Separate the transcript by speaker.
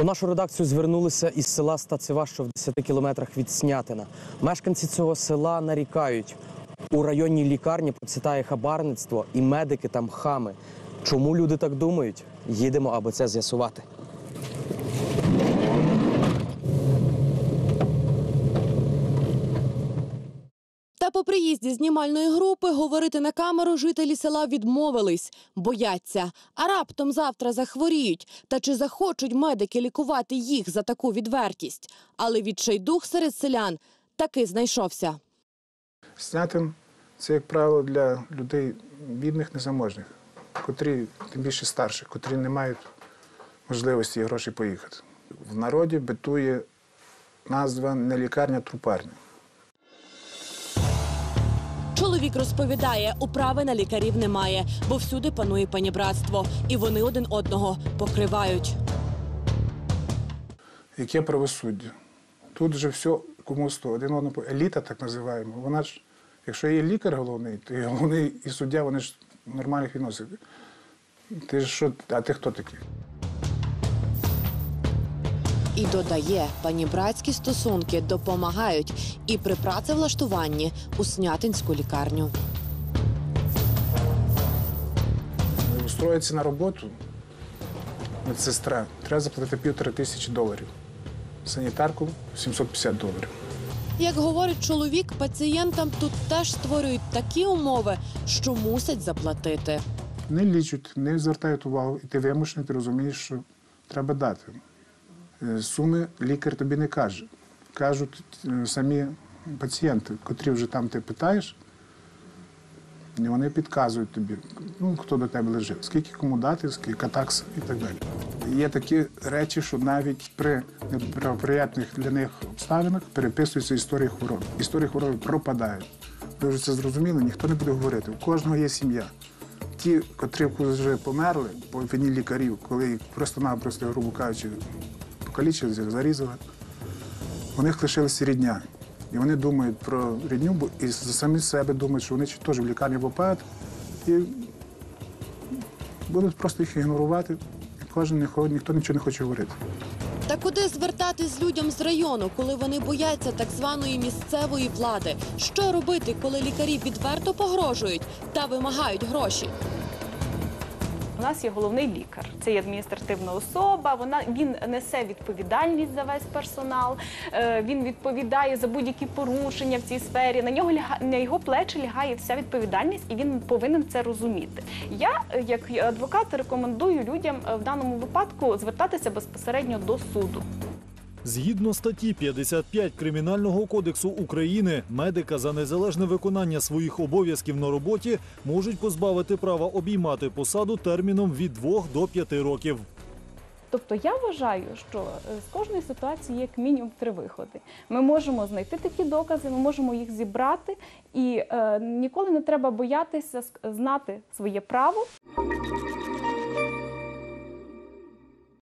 Speaker 1: У нашу редакцію звернулися із села Стацева, що в 10 кілометрах від Снятина. Мешканці цього села нарікають. У районній лікарні процвітає хабарництво і медики там хами. Чому люди так думають? Їдемо, аби це з'ясувати.
Speaker 2: Та по приїзді знімальної групи говорити на камеру жителі села відмовились, бояться. А раптом завтра захворіють. Та чи захочуть медики лікувати їх за таку відвертість? Але відчайдух серед селян таки знайшовся.
Speaker 3: Снятин це, як правило, для людей бідних, незаможних, котрі, тим більше старших, котрі не мають можливості і грошей поїхати. В народі битує назва не лікарня, а трупарня.
Speaker 2: Чоловік розповідає, управи на лікарів немає, бо всюди панує панібратство, і вони один одного покривають.
Speaker 3: Яке правосуддя? Тут же все комусь один одного еліта, так називаємо. Вона ж, якщо є лікар головний, то і головний і суддя, вони ж нормальних відносинах. Ти ж що, а ти хто такий?
Speaker 2: І додає, панібратські стосунки допомагають і при працевлаштуванні у снятинську лікарню.
Speaker 3: Устроїться на роботу медсестра, треба заплатити півтори тисячі доларів. Санітарку 750 доларів.
Speaker 2: Як говорить чоловік, пацієнтам тут теж створюють такі умови, що мусять заплатити.
Speaker 3: Не лічать, не звертають увагу, і ти вимушений, ти розумієш, що треба дати. Е, Суми лікар тобі не каже. Кажуть е, самі пацієнти, котрі вже там ти питаєш, і вони підказують тобі, ну, хто до тебе лежить, скільки кому дати, скільки такса і так далі. Є такі речі, що навіть при неприятних для них обставинах переписуються історії хвороби. Історії хвороби пропадають. Ви вже це зрозуміли, ніхто не буде говорити. У кожного є сім'я. Ті, котрі вже померли, по вині лікарів, коли їх просто-напросто, грубо кажучи, покалічили, зарізали, у них лишилася рідня. І вони думають про рідню, і за самі себе думають, що вони теж в лікарні попають, і будуть просто їх ігнорувати. Кожен не ніхто нічого не хоче говорити.
Speaker 2: Та куди звертатись людям з району, коли вони бояться так званої місцевої влади? Що робити, коли лікарі відверто погрожують та вимагають гроші?
Speaker 4: У нас є головний лікар, це є адміністративна особа. Вона він несе відповідальність за весь персонал. е, Він відповідає за будь-які порушення в цій сфері. На нього на його плечі лягає вся відповідальність, і він повинен це розуміти. Я, як адвокат, рекомендую людям е, в даному випадку звертатися безпосередньо до суду.
Speaker 5: Згідно статті 55 Кримінального кодексу України, медика за незалежне виконання своїх обов'язків на роботі можуть позбавити права обіймати посаду терміном від 2 до 5 років.
Speaker 4: Тобто я вважаю, що е, з кожної ситуації є як мінімум три виходи. Ми можемо знайти такі докази, ми можемо їх зібрати, і е, ніколи не треба боятися знати своє право.